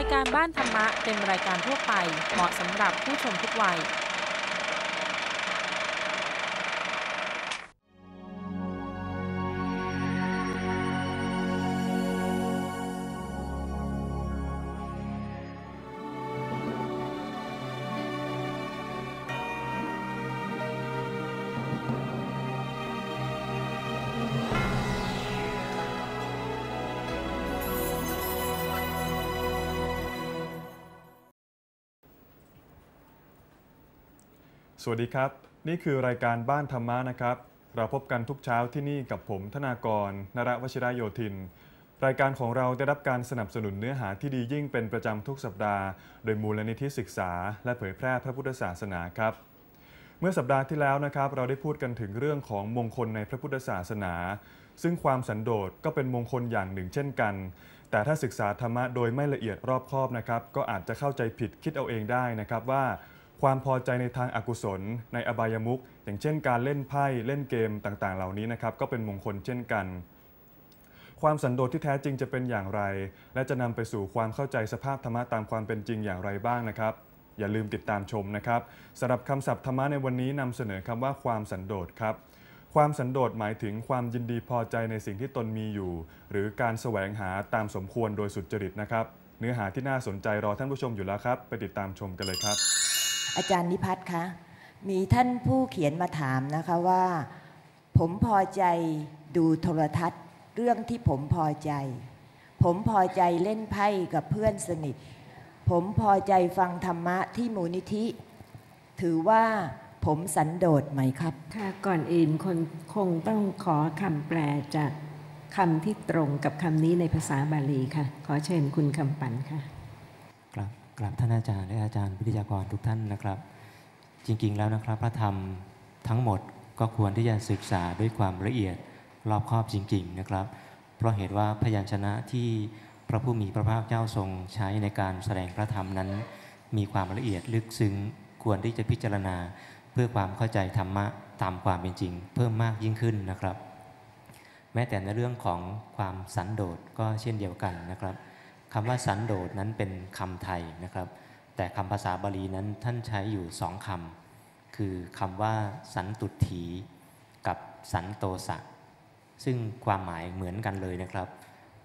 ายการบ้านธรรมะเป็นรายการทั่วไปเหมาะสำหรับผู้ชมทุกวัย วัสดีครับ นี่คือรายการบ้านธรรมะนะครับ เราพบกันทุกเช้าที่นี่กับผมธนากร นรวชิระโยธิน รายการของเราได้รับการสนับสนุนเนื้อหาที่ดียิ่งเป็นประจำทุกสัปดาห์ โดยมูลนิธิศึกษา และเผยแพร่พระพุทธศาสนาครับ เมื่อสัปดาห์ที่แล้วนะครับ เราได้พูดกันถึงเรื่องของมงคลในพระพุทธศาสนา ซึ่งความสันโดษก็เป็นมงคลอย่างหนึ่งเช่นกัน แต่ถ้าศึกษาธรรมะโดยไม่ละเอียดรอบคอบนะครับ ก็อาจจะเข้าใจผิดคิดเอาเองได้นะครับว่า ความพอใจในทางอากุศล ในอบายมุขอย่างเช่นการเล่นไพ่เล่นเกมต่างๆ เหล่านี้นะครับก็เป็นมงคลเช่นกัน ความสันโดษที่แท้จริงจะเป็นอย่างไร และจะนำไปสู่ความเข้าใจสภาพธรรมะตามความเป็นจริงอย่างไรบ้างนะครับ อย่าลืมติดตามชมนะครับสำหรับคำศัพท์ธรรมะในวันนี้นำเสนอคำว่าความสันโดษครับความสันโดษหมายถึงความยินดีพอใจในสิ่งที่ตนมีอยู่ หรือการแสวงหาตามสมควรโดยสุจริตนะครับ เนื้อหาที่น่าสนใจรอท่านผู้ชมอยู่แล้วครับ ไปติดตามชมกันเลยครับ อาจารย์นิพัฒน์คะ มีท่านผู้เขียนมาถามนะคะว่า ผมพอใจดูโทรทัศน์ เรื่องที่ผมพอใจ ผมพอใจเล่นไพ่กับเพื่อนสนิท ผมพอใจฟังธรรมะที่มูลนิธิ ถือว่าผมสันโดษไหมครับ ค่ะก่อนอื่นคนคงต้องขอคำแปลจากคำที่ตรงกับคำนี้ในภาษาบาลีค่ะ ขอเชิญคุณคำปันค่ะกราบ กราบท่านอาจารย์และอาจารย์วิทยากรทุกท่านนะครับ จริง ๆ แล้วนะครับ พระธรรมทั้งหมดก็ควรที่จะศึกษาด้วยความละเอียดรอบคอบจริง ๆ นะครับ เพราะเหตุว่าพยัญชนะที่พระผู้มีพระภาคเจ้าทรงใช้ในการแสดงพระธรรมนั้น มีความละเอียดลึกซึ้งควรที่จะพิจารณา เพื่อความเข้าใจธรรมะตามความเป็นจริง เพิ่มมากยิ่งขึ้นนะครับ แม้แต่ในเรื่องของความสันโดษก็เช่นเดียวกันนะครับ คำว่าสันโดษนั้นเป็นคำไทยนะครับ แต่คำภาษาบาลีนั้นท่านใช้อยู่สองคำคือคำว่าสันตุถีกับสันโตสะ ซึ่งความหมายเหมือนกันเลยนะครับ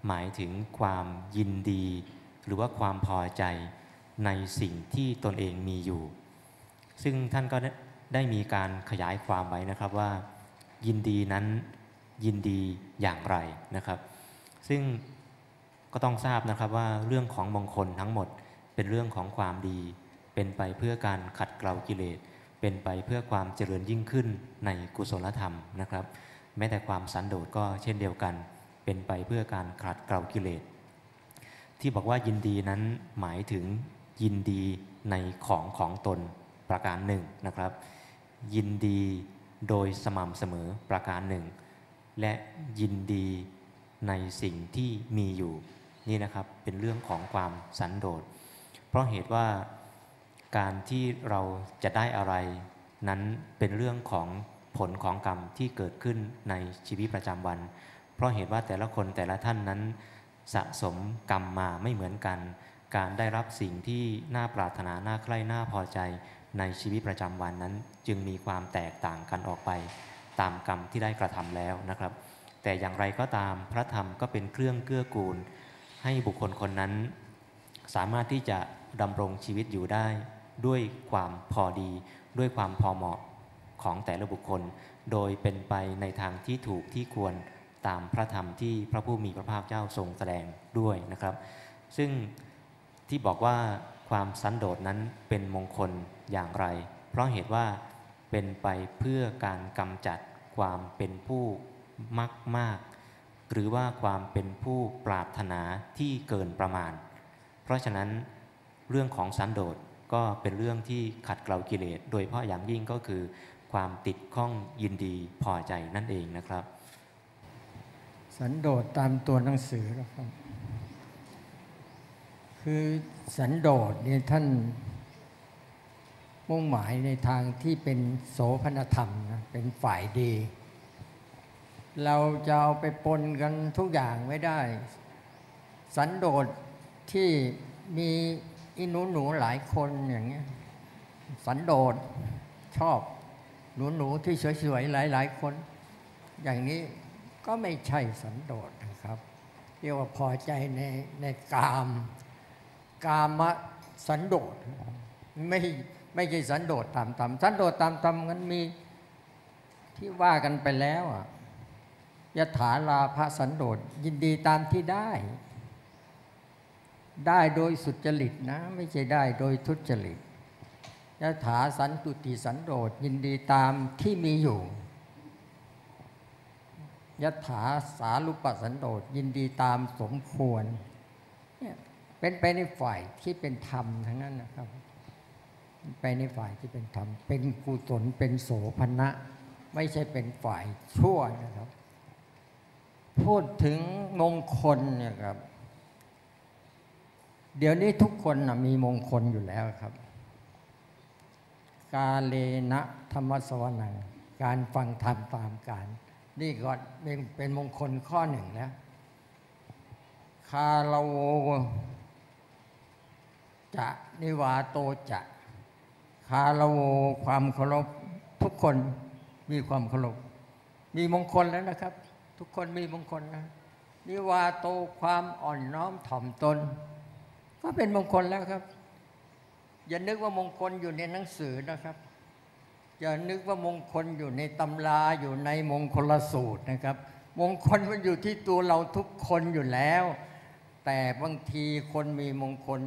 หมายถึงความยินดี หรือว่าความพอใจในสิ่งที่ตนเองมีอยู่ ซึ่งท่านก็ได้มีการขยายความไว้นะครับว่า ยินดีนั้นยินดีอย่างไรนะครับ ซึ่ง ก็ต้องทราบนะครับว่าเรื่องของมงคลทั้งหมดเป็นเรื่องของความดี เป็นไปเพื่อการขัดเกลากิเลส เป็นไปเพื่อความเจริญยิ่งขึ้นในกุศลธรรมนะครับ แม้แต่ความสันโดษก็เช่นเดียวกัน เป็นไปเพื่อการขัดเกลากิเลส ที่บอกว่ายินดีนั้นหมายถึงยินดีในของของตนประการหนึ่งนะครับ ยินดีโดยสม่ำเสมอประการหนึ่ง และยินดีในสิ่งที่มีอยู่ นี่นะครับเป็นเรื่องของความสันโดษ เพราะเหตุว่าการที่เราจะได้อะไรนั้นเป็นเรื่องของผลของกรรมที่เกิดขึ้นในชีวิตประจำวัน เพราะเหตุว่าแต่ละคนแต่ละท่านนั้น สะสมกรรมมาไม่เหมือนกัน การได้รับสิ่งที่น่าปรารถนาน่าใคร่น่าพอใจในชีวิตประจำวันนั้น จึงมีความแตกต่างกันออกไป ตามกรรมที่ได้กระทำแล้วนะครับ แต่อย่างไรก็ตามพระธรรมก็เป็นเครื่องเกื้อกูล ให้บุคคลคนนั้น สามารถที่จะดำรงชีวิตอยู่ได้ด้วยความพอดี ด้วยความพอเหมาะของแต่ละบุคคล โดยเป็นไปในทางที่ถูกที่ควรตามพระธรรมที่พระผู้มีพระภาคเจ้าทรงแสดงด้วยนะครับ ซึ่งที่บอกว่าความสันโดษนั้นเป็นมงคลอย่างไร เพราะเหตุว่าเป็นไปเพื่อการกำจัดความเป็นผู้มักมาก หรือว่าความเป็นผู้ปรารถนาที่เกินประมาณ เพราะฉะนั้นเรื่องของสันโดษก็เป็นเรื่องที่ขัดเกลากิเลส โดยเฉพาะอย่างยิ่งก็คือ ความติดข้องยินดีพอใจนั่นเองนะครับ สันโดษตามตัวหนังสือครับ คือสันโดษเนี่ยท่านมุ่งหมายในทางที่เป็นโสภณธรรมนะเป็นฝ่ายดี เราจะเอาไปปนกันทุกอย่างไม่ได้ สันโดษที่มีอีหนูหนูหลายคนอย่างเงี้ยสันโดษชอบหนูหนูที่สวยๆหลาย ๆ คน อย่างนี้ก็ไม่ใช่สันโดษนะครับเรียกว่าพอใจในในกาม กามะสันโดษไม่ไม่ใช่สันโดษตามตามสันโดษตามตามมันมีที่ว่ากันไปแล้วอะ ยถาลาภสันโดษยินดีตามที่ได้ ได้โดยสุจริตนะ ไม่ใช่ได้โดยทุจริตยถาสันตุติสันโดษยินดีตามที่มีอยู่ยถาสารุปสันโดษยินดีตามสมควรเนี่ยเป็นไปในฝ่ายที่เป็นธรรมทั้งนั้นนะครับ ไปในฝ่ายที่เป็นธรรม เป็นกุศลเป็นโสภณะ ไม่ใช่เป็นฝ่ายชั่วนะครับ พูดถึงมงคลเนี่ยครับ เดี๋ยวนี้ทุกคนนะมีมงคลอยู่แล้วครับ กาเลนะธรรมสวนังการฟังธรรมตามการ นี่ก็เป็นเป็นมงคลข้อหนึ่งแล้วคาโลจะนิวาโตจะคาโลความเคารพทุกคนมีความเคารพมีมงคลแล้วนะครับ ทุกคนมีมงคลนะนิวาโตความอ่อนน้อมถ่อมตน ก็เป็นมงคลแล้วครับ อย่านึกว่ามงคลอยู่ในหนังสือนะครับอย่านึกว่ามงคลอยู่ในตำราอยู่ในมงคลสูตรนะครับ มงคลมันอยู่ที่ตัวเราทุกคนอยู่แล้ว แต่บางทีคนมีมงคล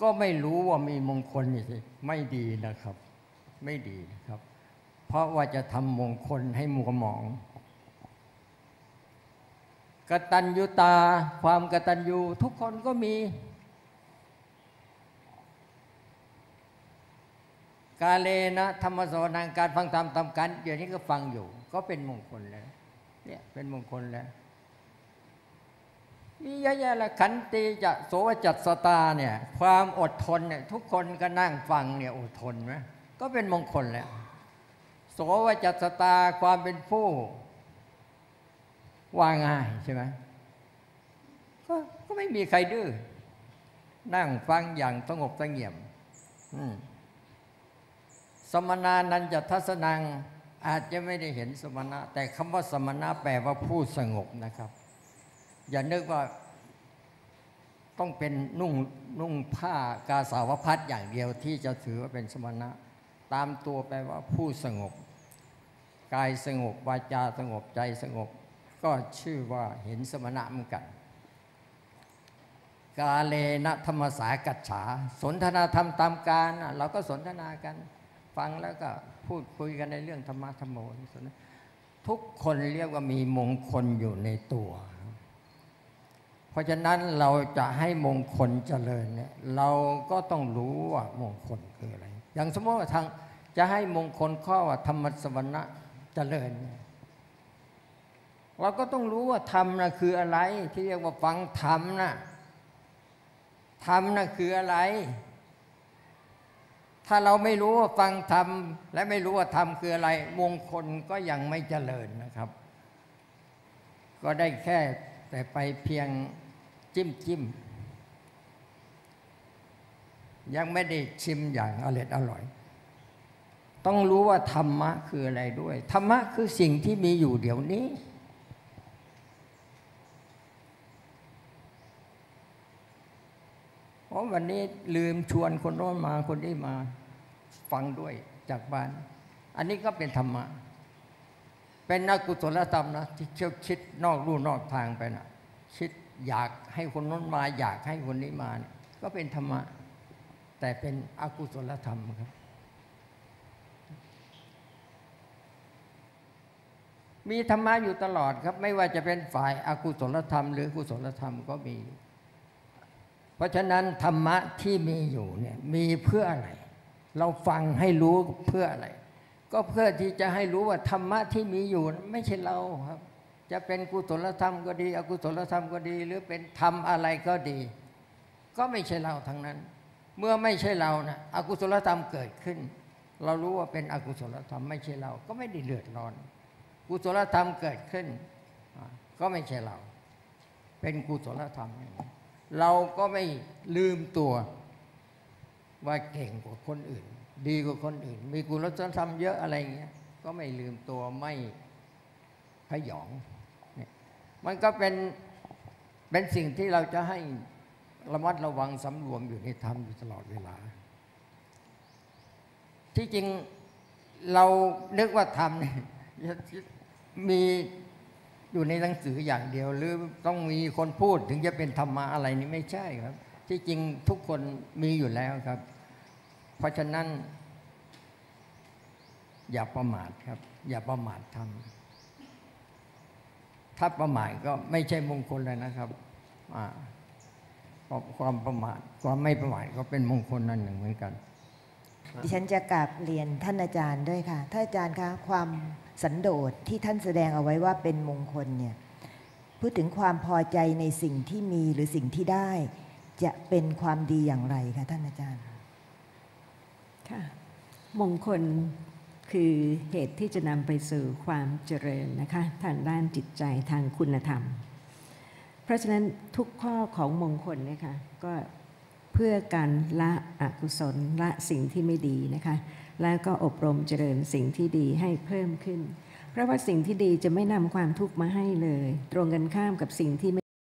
ก็ไม่รู้ว่ามีมงคลนี่สิไม่ดีนะครับ ไม่ดีนะครับ เพราะว่าจะทำมงคลให้มัวหมอง กตัญญูตา ความกตัญญูทุกคนก็มี กาเลนะธรรมโสนังการฟังธรรมตามกันเดี๋ยวนี้ก็ฟังอยู่ ก็เป็นมงคลแล้วเนี่ยเป็นมงคลแล้วมีเยอะแยะละขันติจะโสวจัตสตาเนี่ยความอดทนเนี่ยทุกคนก็นั่งฟังเนี่ยอดทนไหมก็เป็นมงคลแล้วโสวจัตสตาความเป็นผู้ ว่าง่ายใช่ไหมก็ก็ไม่มีใครดื้อนั่งฟังอย่างสงบเสงี่ยมสมณานันจะทัศนังอาจจะไม่ได้เห็นสมณะ แต่คำว่าสมณะแปลว่าผู้สงบนะครับ อย่านึกว่าต้องเป็นนุ่งนุ่งผ้ากาสาวพัดอย่างเดียวที่จะถือว่าเป็นสมณะ ตามตัวแปลว่าผู้สงบ กายสงบวาจาสงบใจสงบ ก็ชื่อว่าเห็นสมณะเหมือนกัน กาเลนะธรรมสากัจฉา สนทนาธรรมตามการเราก็สนทนากัน ฟังแล้วก็พูดคุยกันในเรื่องธรรมะธรรมโมทุกคนเรียกว่ามีมงคลอยู่ในตัว เพราะฉะนั้นเราจะให้มงคลเจริญเนี่ยเราก็ต้องรู้ว่ามงคลคืออะไร อย่างสมมติว่าทางจะให้มงคลข้อว่าธรรมสวรรณะเจริญเนี่ย เราก็ต้องรู้ว่าธรรมนะคืออะไร ที่เรียกว่าฟังธรรมนะธรรมนะคืออะไร ถ้าเราไม่รู้ว่าฟังธรรมและไม่รู้ว่าธรรมคืออะไร มงคลก็ยังไม่เจริญนะครับ ก็ได้แค่แต่ไปเพียงจิ้มจิ้มยังไม่ได้ชิมอย่างอร่อยอร่อย ต้องรู้ว่าธรรมะคืออะไรด้วย ธรรมะคือสิ่งที่มีอยู่เดี๋ยวนี้ เพราะ วันนี้ลืมชวนคนโน้นมาคนนี้มาฟังด้วยจากบ้าน อันนี้ก็เป็นธรรมะ เป็นนักกุศลธรรมนะที่เที่ยวคิดนอกลู่นอกทางไปนะคิดอยากให้คนโน้นมา อยากให้คนนี้มาเนี่ยก็เป็นธรรมะ แต่เป็นอกุศลธรรมครับ มีธรรมะอยู่ตลอดครับ ไม่ว่าจะเป็นฝ่ายอากุศลธรรม หรือกุศลธรรมก็มี เพราะฉะนั้นธรรมะที่มีอยู่เนี่ยมีเพื่ออะไร เราฟังให้รู้เพื่ออะไร ก็เพื่อที่จะให้รู้ว่าธรรมะที่มีอยู่ไม่ใช่เราครับ จะเป็นกุศลธรรมก็ดี อกุศลธรรมก็ดี หรือเป็นธรรมอะไรก็ดี ก็ไม่ใช่เราทั้งนั้น เมื่อไม่ใช่เรานะอกุศลธรรมเกิดขึ้น เรารู้ว่าเป็นอกุศลธรรมไม่ใช่เรา ก็ไม่ได้เดือดร้อน กุศลธรรมเกิดขึ้น ก็ไม่ใช่เรา เป็นกุศลธรรมอย่างนี้ เราก็ไม่ลืมตัว ว่าเก่งกว่าคนอื่น ดีกว่าคนอื่น มีกุศลธรรมเยอะอะไรเงี้ยก็ไม่ลืมตัวไม่พยอง มันก็เป็นเป็นสิ่งที่เราจะให้ระมัดระวังสำรวมอยู่ในธรรมอยู่ตลอดเวลา ที่จริงเรานึกว่าธรรมเนี่ยมี อยู่ในหนังสืออย่างเดียว หรือต้องมีคนพูดถึงจะเป็นธรรมะอะไรนี่ไม่ใช่ครับ ที่จริงทุกคนมีอยู่แล้วครับ เพราะฉะนั้น อย่าประมาทครับ อย่าประมาททำถ้าประมาทก็ไม่ใช่มงคลเลยนะครับความประมาทความไม่ประมาทก็เป็นมงคลนั่นหนึ่งเหมือนกัน ดิฉันจะกราบเรียนท่านอาจารย์ด้วยค่ะท่านอาจารย์คะความสันโดษที่ท่านแสดงเอาไว้ว่าเป็นมงคลเนี่ยพูดถึงความพอใจในสิ่งที่มีหรือสิ่งที่ได้ จะเป็นความดีอย่างไรคะท่านอาจารย์ค่ะมงคลคือเหตุที่จะนำไปสู่ความเจริญนะคะทางด้านจิตใจทางคุณธรรม เพราะฉะนั้นทุกข้อของมงคลเนี่ยค่ะก็ เพื่อการละอกุศลละสิ่งที่ไม่ดีนะคะ แล้วก็อบรมเจริญสิ่งที่ดีให้เพิ่มขึ้น เพราะว่าสิ่งที่ดีจะไม่นำความทุกข์มาให้เลย ตรงกันข้ามกับสิ่งที่